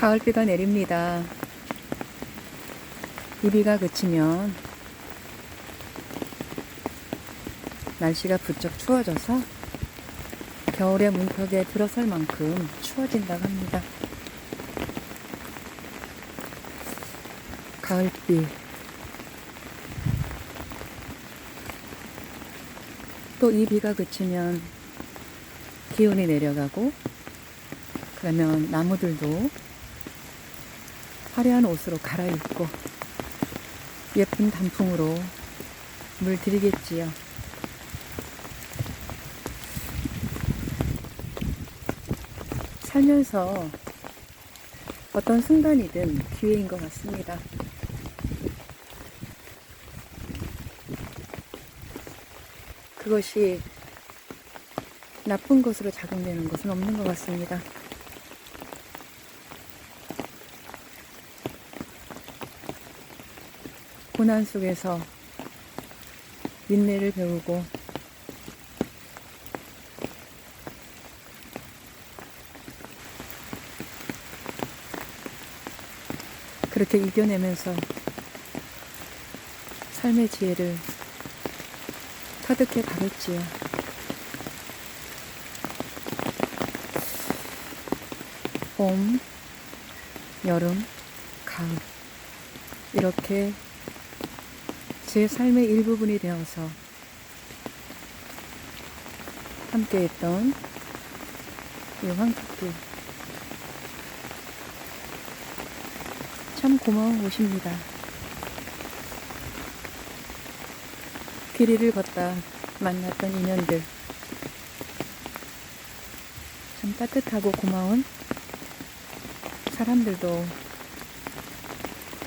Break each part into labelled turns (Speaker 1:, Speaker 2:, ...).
Speaker 1: 가을비가 내립니다. 이 비가 그치면 날씨가 부쩍 추워져서 겨울의 문턱에 들어설 만큼 추워진다고 합니다. 가을비. 또 이 비가 그치면 기온이 내려가고 그러면 나무들도 화려한 옷으로 갈아입고 예쁜 단풍으로 물들이겠지요. 살면서 어떤 순간이든 기회인 것 같습니다. 그것이 나쁜 것으로 작용되는 것은 없는 것 같습니다. 고난 속에서 인내를 배우고 그렇게 이겨내면서 삶의 지혜를 터득해 가겠지요. 봄, 여름, 가을. 이렇게 제 삶의 일부분이 되어서 함께 했던 이 황토길. 참 고마운 곳입니다. 길이를 걷다 만났던 인연들. 참 따뜻하고 고마운 사람들도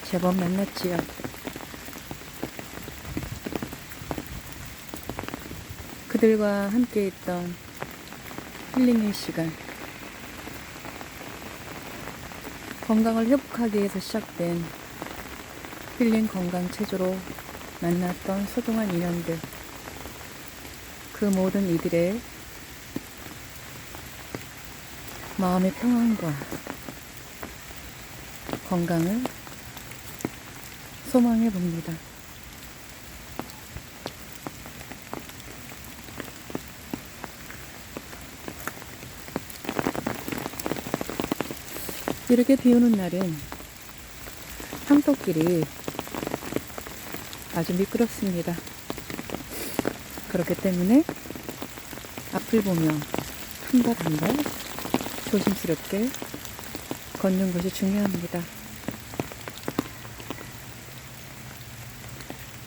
Speaker 1: 제법 만났지요. 그들과 함께 있던 힐링의 시간. 건강을 회복하기 위해서 시작된 힐링 건강 체조로 만났던 소중한 인연들. 그 모든 이들의 마음의 평안과 건강을 소망해 봅니다. 이렇게 비 오는 날은 황토길이 아주 미끄럽습니다. 그렇기 때문에 앞을 보며 한 발 한 발 조심스럽게 걷는 것이 중요합니다.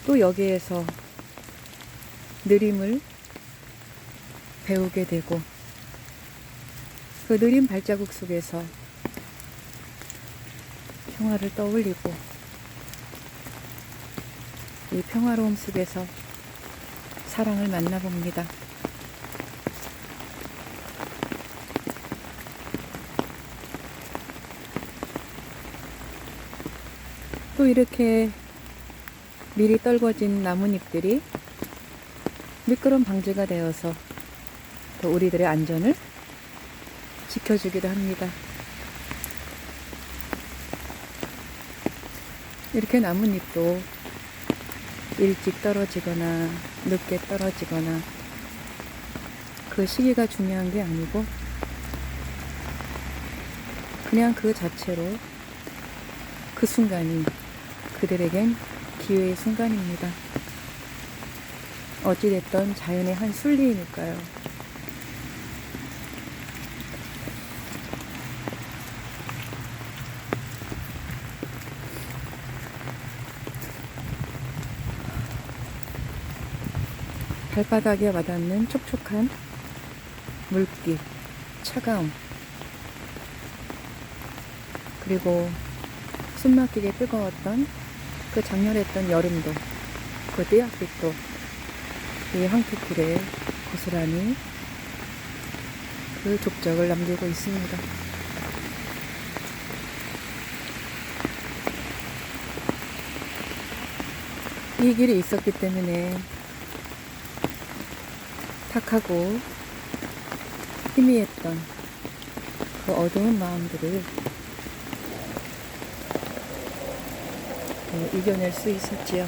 Speaker 1: 또 여기에서 느림을 배우게 되고 그 느린 발자국 속에서 평화를 떠올리고 이 평화로움 속에서 사랑을 만나봅니다. 또 이렇게 미리 떨궈진 나뭇잎들이 미끄럼 방지가 되어서 또 우리들의 안전을 지켜주기도 합니다. 이렇게 나뭇잎도 일찍 떨어지거나 늦게 떨어지거나 그 시기가 중요한 게 아니고 그냥 그 자체로 그 순간이 그들에겐 기회의 순간입니다. 어찌됐던 자연의 한 순리이니까요. 발바닥에 와닿는 촉촉한 물기, 차가움, 그리고 숨막히게 뜨거웠던 그 장렬했던 여름도, 그 띠약빛도 이 황토길에 고스란히 그 족적을 남기고 있습니다. 이 길이 있었기 때문에 착하고 희미했던 그 어두운 마음들을 어, 이겨낼 수 있었지요.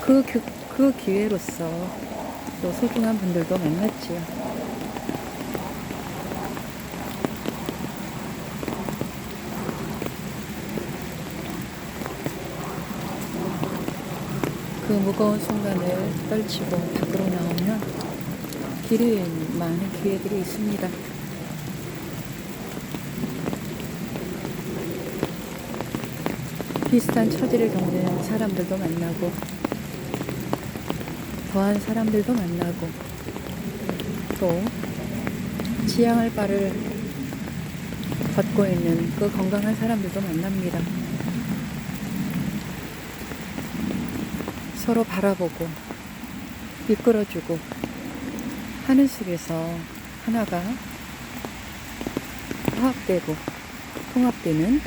Speaker 1: 그, 그 기회로서 또 소중한 분들도 만났지요. 그 무거운 순간을 떨치고 밖으로 나오면 길에 많은 기회들이 있습니다. 비슷한 처지를 겪는 사람들도 만나고 더한 사람들도 만나고 또 지향할 바를 걷고 있는 그 건강한 사람들도 만납니다. 서로 바라보고 이끌어주고 하는 속에서 하나가 화합되고 통합되는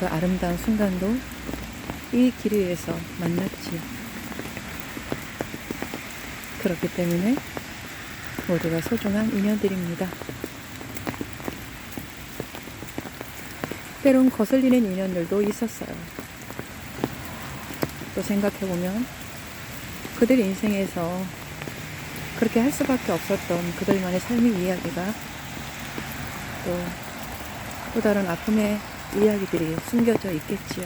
Speaker 1: 그 아름다운 순간도 이 길 위에서 만났지요. 그렇기 때문에 모두가 소중한 인연들입니다. 때론 거슬리는 인연들도 있었어요. 또 생각해보면 그들 인생에서 그렇게 할 수밖에 없었던 그들만의 삶의 이야기가 또, 또 다른 아픔의 이야기들이 숨겨져 있겠지요.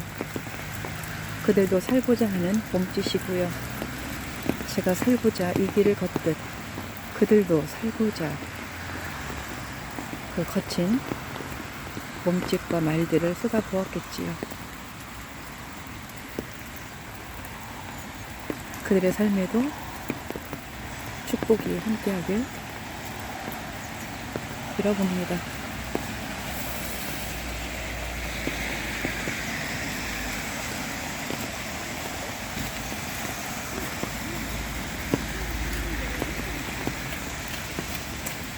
Speaker 1: 그들도 살고자 하는 몸짓이고요. 제가 살고자 이 길을 걷듯 그들도 살고자 그 거친 몸짓과 말들을 쏟아부었겠지요. 그들의 삶에도 축복이 함께하길 빌어봅니다.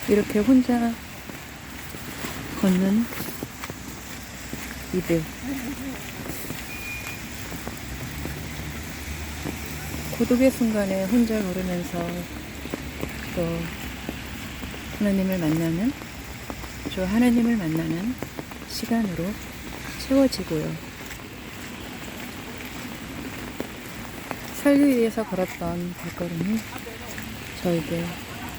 Speaker 1: 이렇게 혼자 걷는 이들. 고독의 순간에 혼자 걸으면서 또 하나님을 만나는, 저 하나님을 만나는 시간으로 채워지고요. 살기 위해서 걸었던 발걸음이 저에게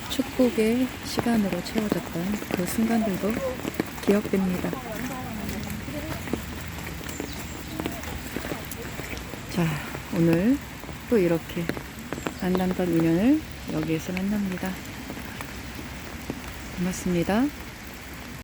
Speaker 1: 축복의 시간으로 채워졌던 그 순간들도 기억됩니다. 자, 오늘 또 이렇게 만났던 인연을 여기에서 만납니다. 고맙습니다.